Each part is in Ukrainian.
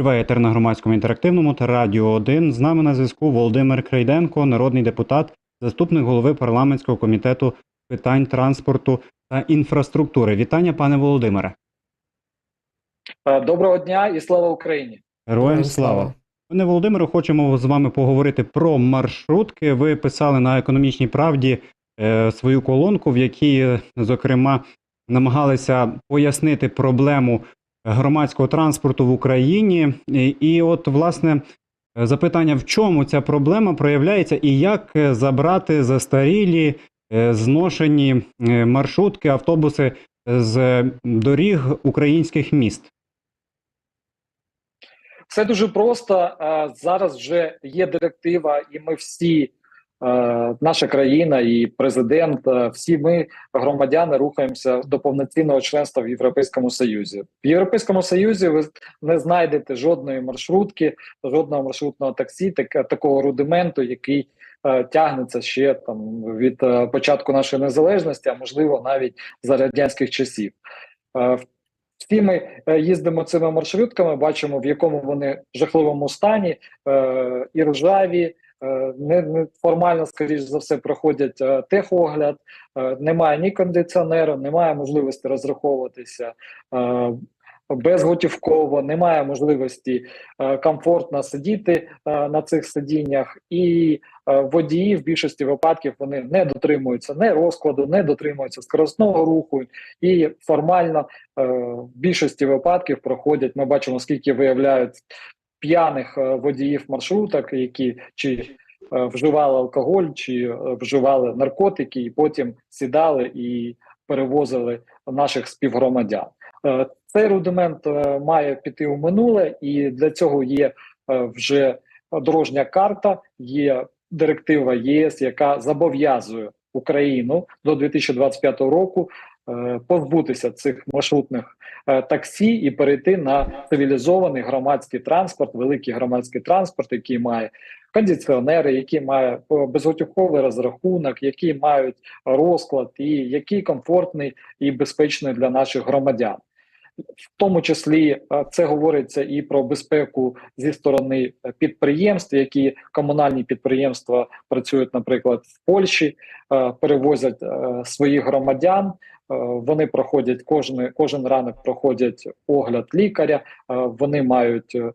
Триває етер на громадському інтерактивному та радіо 1. З нами на зв'язку Володимир Крейденко, народний депутат, заступник голови парламентського комітету питань транспорту та інфраструктури. Вітання, пане Володимире. Е, Доброго дня і слава Україні. Героям слава. Пане Володимире, хочемо з вами поговорити про маршрутки. Ви писали на економічній правді е, свою колонку, в якій, зокрема, намагалися пояснити проблему громадського транспорту в Україні. І, от, власне, запитання, в чому ця проблема проявляється, і як е, забрати застарілі, е, зношені е, маршрутки, автобуси з доріг українських міст. Все дуже просто. Зараз вже є директива, і ми всі, наша країна і президент, е, всі ми, громадяни, рухаємося до повноцінного членства в Європейському Союзі. В Європейському Союзі ви не знайдете жодної маршрутки, жодного маршрутного таксі, так, такого рудименту, який е, тягнеться ще там від е, початку нашої незалежності, а можливо навіть за радянських часів. Е, всі ми е, їздимо цими маршрутками, бачимо, в якому вони жахливому стані, е, і ржаві, е, не, не формально, скоріш за все, проходять е, техогляд, е, немає ні кондиціонеру, немає можливості розраховуватися е, безготівково, немає можливості е, комфортно сидіти е, на цих сидіннях, і е, водії в більшості випадків вони не дотримуються не розкладу, не дотримуються скоростного руху. І формально е, в більшості випадків проходять. Ми бачимо, скільки виявляють п'яних е, водіїв маршруток, які чи е, вживали алкоголь, чи е, вживали наркотики, і потім сідали і перевозили наших співгромадян. Цей рудимент має піти у минуле, і для цього є вже дорожня карта, є директива ЄС, яка зобов'язує Україну до 2025 року позбутися цих маршрутних е, таксі і перейти на цивілізований громадський транспорт, великий громадський транспорт, який має кондиціонери, який має е, безготівковий розрахунок, які мають розклад, і який комфортний і безпечний для наших громадян. В тому числі е, це говориться і про безпеку зі сторони е, підприємств, які комунальні підприємства працюють, наприклад, в Польщі, е, перевозять е, своїх громадян. Е, Вони проходять кожен, кожен ранок проходять огляд лікаря. е, Вони мають е,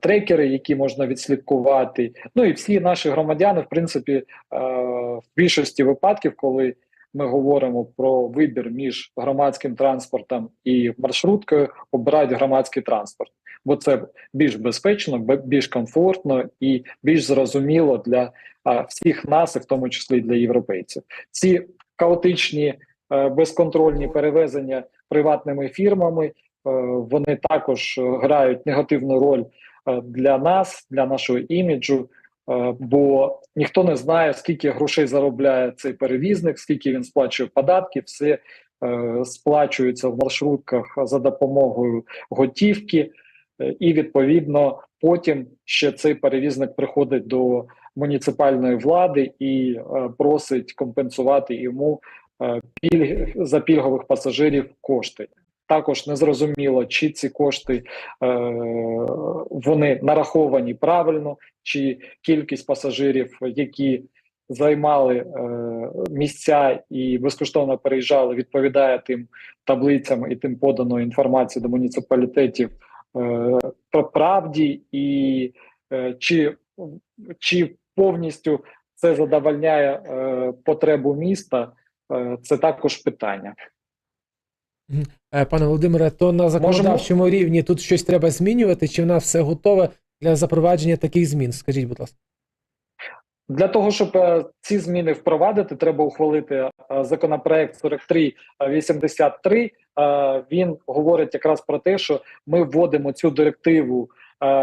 трекери, які можна відслідкувати. Ну і всі наші громадяни, в принципі, в більшості випадків, коли ми говоримо про вибір між громадським транспортом і маршруткою, обирають громадський транспорт, бо це більш безпечно, більш комфортно і більш зрозуміло для всіх нас, і в тому числі для європейців. Ці хаотичні безконтрольні перевезення приватними фірмами. е, Вони також е, грають негативну роль е, для нас, для нашого іміджу, е, бо ніхто не знає, скільки грошей заробляє цей перевізник, скільки він сплачує податків, все е, сплачується в маршрутках за допомогою готівки, е, і відповідно потім ще цей перевізник приходить до муніципальної влади і е, просить компенсувати йому е, пільг за пільгових пасажирів кошти. Також незрозуміло, чи ці кошти е, вони нараховані правильно, чи кількість пасажирів, які займали е, місця і безкоштовно переїжджали, відповідає тим таблицям і тим поданої інформації до муніципалітетів е, про правді, і е, чи, чи повністю це задовольняє е, потребу міста, це також питання. Е, Пане Володимире, то на законодавчому рівні тут щось треба змінювати, чи в нас все готове для запровадження таких змін? Скажіть, будь ласка. Для того щоб е, ці зміни впровадити, треба ухвалити е, законопроект 4383. Е, Він говорить якраз про те, що ми вводимо цю директиву е,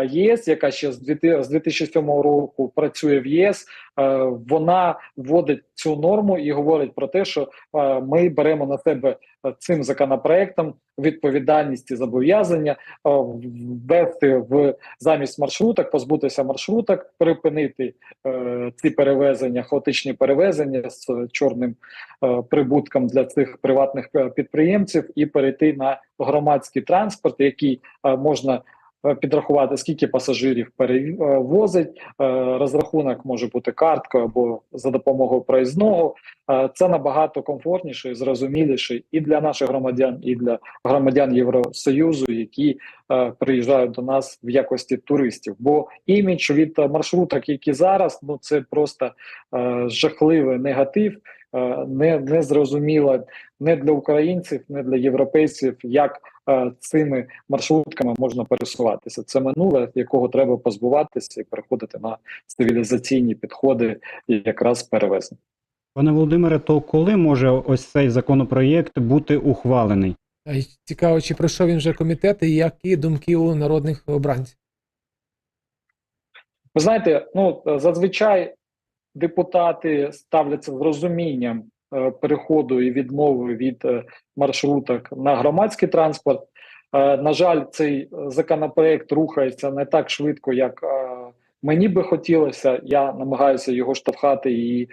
ЄС, яка ще з 2000 з 2007 року працює в ЄС. Е, Вона вводить цю норму і говорить про те, що е, ми беремо на себе е, цим законопроектом відповідальність і зобов'язання е, ввести в замість маршруток, позбутися маршруток, припинити е, ці перевезення, хаотичні перевезення з чорним е, прибутком для цих приватних е, підприємців і перейти на громадський транспорт, який е, можна е, підрахувати, скільки пасажирів перевозить. Е, Розрахунок може бути карткою або за допомогою проїзного. Е, Це набагато комфортніше і зрозуміліше і для наших громадян, і для громадян Євросоюзу, які е, приїжджають до нас в якості туристів. Бо імідж від е, маршруток, які зараз, ну це просто е, жахливий негатив. Е, Не, не зрозуміло не для українців, не для європейців, як е, цими маршрутками можна пересуватися. Це минуле, якого треба позбуватися і переходити на цивілізаційні підходи і якраз перевезення. Пане Володимире, то коли може ось цей законопроєкт бути ухвалений? Цікаво, чи пройшов він вже комітет і які думки у народних обранців? Ви знаєте, ну е, зазвичай депутати ставляться з розумінням е, переходу і відмови від е, маршруток на громадський транспорт. Е, на жаль, цей е, законопроект рухається не так швидко, як е, мені би хотілося. Я намагаюся його штовхати і е,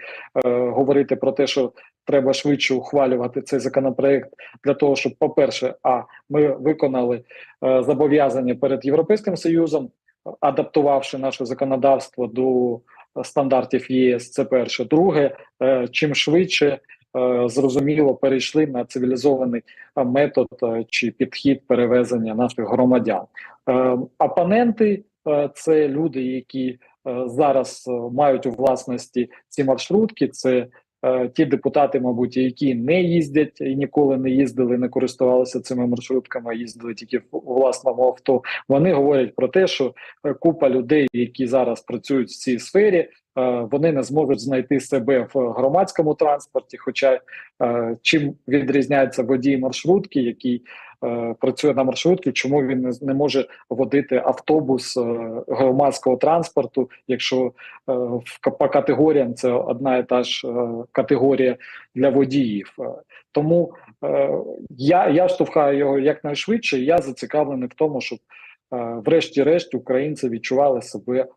говорити про те, що треба швидше ухвалювати цей законопроект для того, щоб, по-перше, а ми виконали е, зобов'язання перед Європейським Союзом, адаптувавши наше законодавство до стандартів ЄС. Це перше. Друге, е, чим швидше е, зрозуміло перейшли на цивілізований е, метод чи підхід перевезення наших громадян. Опоненти це люди, які зараз мають у власності ці маршрутки. Це ті депутати, мабуть, які не їздять і ніколи не їздили, не користувалися цими маршрутками, їздили тільки в власному авто. Вони говорять про те, що е, купа людей, які зараз працюють в цій сфері, е, вони не зможуть знайти себе в громадському транспорті. Хоча е, чим відрізняється водій маршрутки, який е, працює на маршрутці, чому він не, може водити автобус е, громадського транспорту, якщо е, по категоріям це одна і та ж е, категорія для водіїв. Е, Тому е, я, я штовхаю його якнайшвидше. Я зацікавлений в тому, щоб е, врешті-решт українці відчували себе е,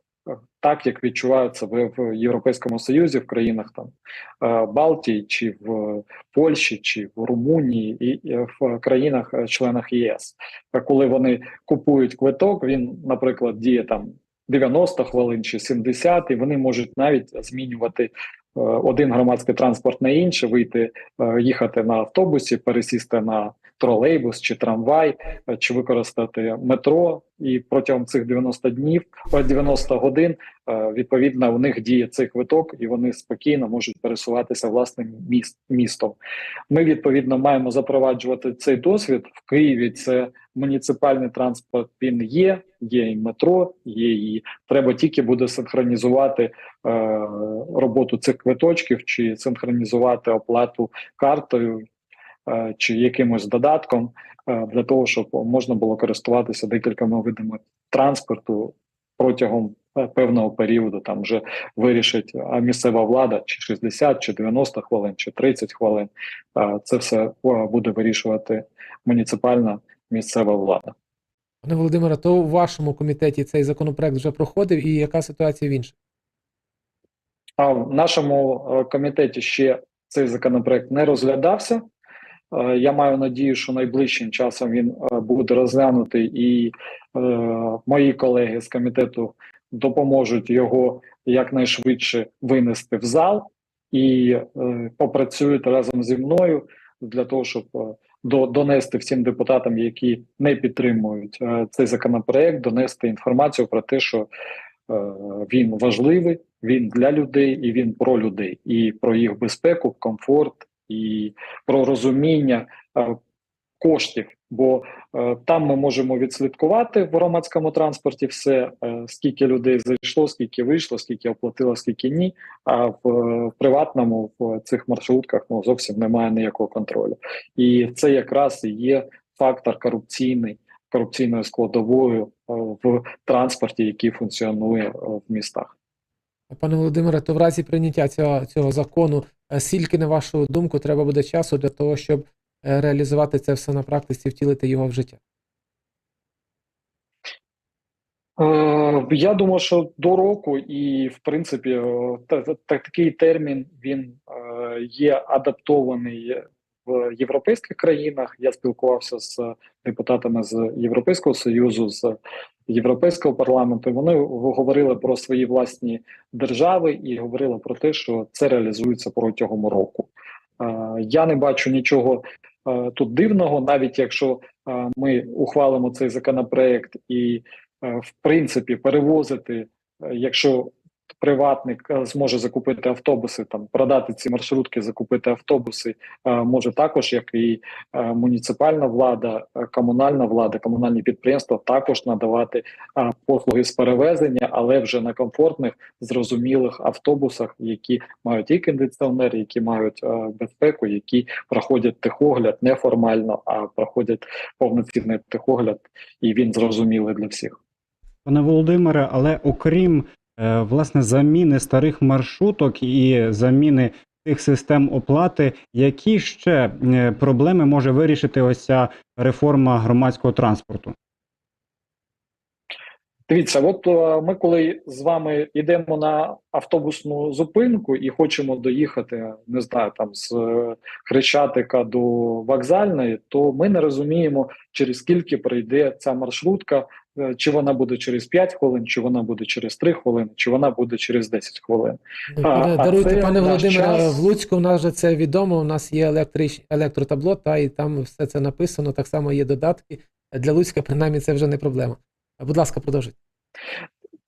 так, як відчуваються себе в Європейському Союзі, в країнах там е, Балтії, чи в Польщі, чи в Румунії, і, в країнах е, ЄС. Коли вони купують квиток, він, наприклад, діє там 90 хвилин чи 70, і вони можуть навіть змінювати один громадський транспорт на інший, вийти, е, їхати на автобусі, пересісти на тролейбус чи трамвай, е, чи використати метро. І протягом цих 90 днів, е, 90 годин, е, відповідно, у них діє цей квиток, і вони спокійно можуть пересуватися власним міст, містом. Ми відповідно маємо запроваджувати цей досвід в Києві. Це муніципальний транспорт. Він є, є і метро, є і треба тільки буде синхронізувати е, роботу цих квиточків чи синхронізувати оплату картою е, чи якимось додатком е, для того, щоб можна було користуватися декількома видами транспорту протягом е, певного періоду. Там вже вирішить місцева влада, чи 60, чи 90 хвилин, чи 30 хвилин. Це все буде вирішувати муніципальна місцева влада. Пане Володимире, то у вашому комітеті цей законопроект вже проходив, і яка ситуація в інших? А в нашому е, комітеті ще цей законопроект не розглядався. Е, Я маю надію, що найближчим часом він е, буде розглянутий, і мої колеги з комітету допоможуть його якнайшвидше винести в зал і попрацюють разом зі мною для того, щоб до, донести всім депутатам, які не підтримують цей законопроект, донести інформацію про те, що він важливий, він для людей і він про людей, і про їх безпеку, комфорт, і про розуміння е, коштів. Бо е, там ми можемо відслідкувати в громадському транспорті все, е, скільки людей зайшло, скільки вийшло, скільки оплатило, скільки ні. А в, приватному в цих маршрутках ну зовсім немає ніякого контролю. І це якраз і є фактор корупційний, корупційною складовою в транспорті, який функціонує в містах. Пане Володимире, то в разі прийняття цього, цього закону, е, скільки, на вашу думку, треба буде часу для того, щоб е, реалізувати це все на практиці, втілити його в життя? Е, Я думаю, що до року, і в принципі, та, та- такий термін він є адаптований в європейських країнах. Я спілкувався з депутатами з Європейського союзу, з європейського парламенту. Вони говорили про свої власні держави і говорили про те, що це реалізується протягом року. Е, Я не бачу нічого е, тут дивного, навіть якщо е, ми ухвалимо цей законопроект і, в принципі, перевозити, якщо приватник е, зможе закупити автобуси, там продати ці маршрутки, закупити автобуси, е, може також, як і е, муніципальна влада, комунальна влада, комунальні підприємства також надавати послуги з перевезення, але вже на комфортних, зрозумілих автобусах, які мають і кондиціонер, які мають безпеку, які проходять техогляд неформально, а проходять повноцінний техогляд, і він зрозумілий для всіх. Пане Володимире, але окрім власне заміни старих маршруток і заміни тих систем оплати, які ще е, проблеми може вирішити ось ця реформа громадського транспорту? Дивіться, от е, ми коли з вами йдемо на автобусну зупинку і хочемо доїхати, не знаю, там з е, Хрещатика до вокзальної, то ми не розуміємо, через скільки прийде ця маршрутка, е, чи вона буде через 5 хвилин, чи вона буде через 3 хвилини, чи вона буде через 10 хвилин. А даруйте, це пане Володимире, час. в Луцьку у нас же це відомо. У нас є електрич... електротабло, та і там все це написано. Так само є додатки. Для Луцька, принаймні, це вже не проблема. Будь ласка, продовжуйте.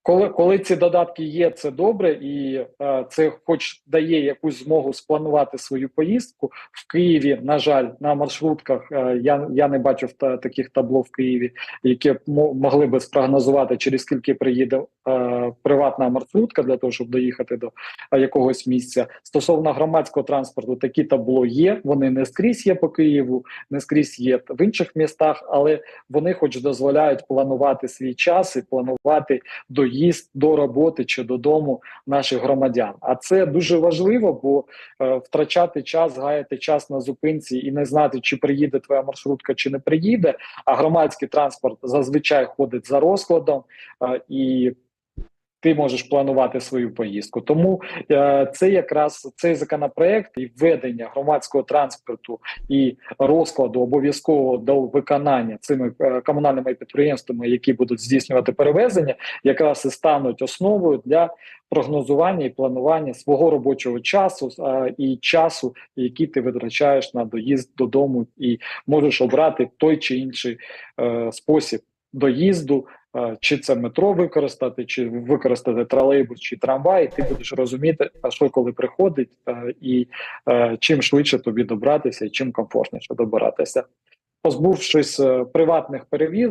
Коли, коли ці додатки є, це добре, і е, це хоч дає якусь змогу спланувати свою поїздку в Києві. На жаль, на маршрутках е, я, я не бачив та, таких табло в Києві, які могли би спрогнозувати, через скільки приїде е, приватна маршрутка для того, щоб доїхати до е, якогось місця. Стосовно громадського транспорту, такі табло є. Вони не скрізь є по Києву, не скрізь є в інших містах, але вони, хоч дозволяють планувати свій час і планувати доїзд до роботи чи додому наших громадян. А це дуже важливо, бо е, втрачати час, гаяти час на зупинці і не знати, чи приїде твоя маршрутка, чи не приїде. А громадський транспорт зазвичай ходить за розкладом е, і. Ти можеш планувати свою поїздку, тому е, це якраз цей законопроект і введення громадського транспорту і розкладу обов'язково до виконання цими е, комунальними підприємствами, які будуть здійснювати перевезення, якраз і стануть основою для прогнозування і планування свого робочого часу е, і часу, який ти витрачаєш на доїзд додому, і можеш обрати той чи інший е, спосіб доїзду. Чи це метро використати, чи використати тролейбус чи трамвай, ти будеш розуміти, що коли приходить, і е, чим швидше тобі добратися, і чим комфортніше добиратися. Позбувшись е, приватних перевіз,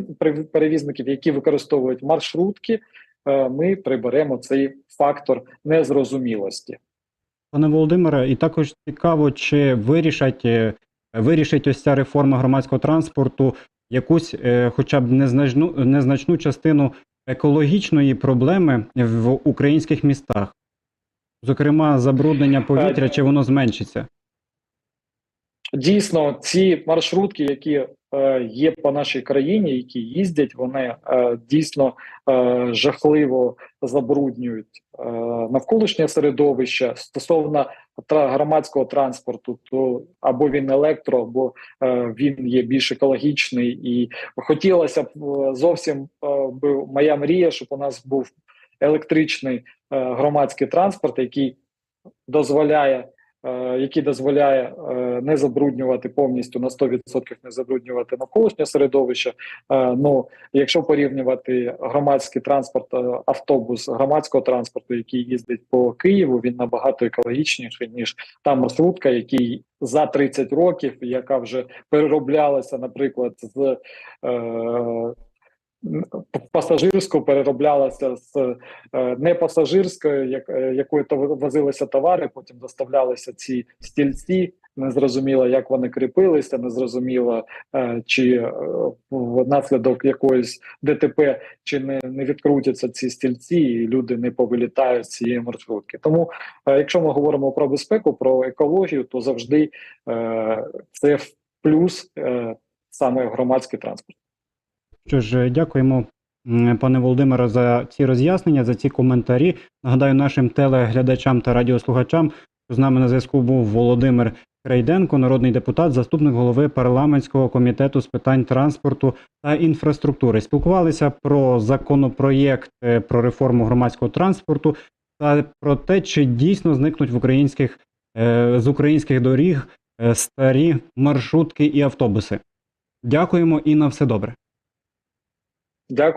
перевізників, які використовують маршрутки, е, ми приберемо цей фактор незрозумілості. Пане Володимире, і також цікаво, чи вирішать, вирішить ось ця реформа громадського транспорту якусь е, хоча б незначну, незначну частину екологічної проблеми в українських містах. Зокрема, забруднення повітря, чи воно зменшиться? Дійсно, ці маршрутки, які е, є по нашій країні, які їздять, вони е, дійсно е, жахливо забруднюють навколишнє середовище стосовно громадського транспорту, то або він електро, або він є більш екологічний. І хотілося б зовсім е, моя мрія, щоб у нас був електричний громадський транспорт, який дозволяє який дозволяє е, не забруднювати повністю на 100% не забруднювати навколишнє середовище. Е, Ну, якщо порівнювати громадський транспорт, е, автобус громадського транспорту, який їздить по Києву, він набагато екологічніший ніж та маршрутка, який за 30 років, яка вже перероблялася, наприклад, з е, пасажирську перероблялася з е, не пасажирською, як, е, якою то возилися товари, потім доставлялися ці стільці. Незрозуміло, як вони кріпилися, незрозуміло, е, чи внаслідок якоїсь ДТП чи не, не відкрутяться ці стільці, і люди не повилітають з цієї маршрутки. Тому, якщо ми говоримо про безпеку, про екологію, то завжди це плюс саме громадський транспорт. Що ж, дякуємо, пане Володимире, за ці роз'яснення, за ці коментарі. Нагадаю нашим телеглядачам та радіослухачам, що з нами на зв'язку був Володимир Крейденко, народний депутат, заступник голови парламентського комітету з питань транспорту та інфраструктури. Спілкувалися про законопроєкт е, про реформу громадського транспорту та про те, чи дійсно зникнуть в українських е, з українських доріг е, старі маршрутки і автобуси. Дякуємо і на все добре. Дякую.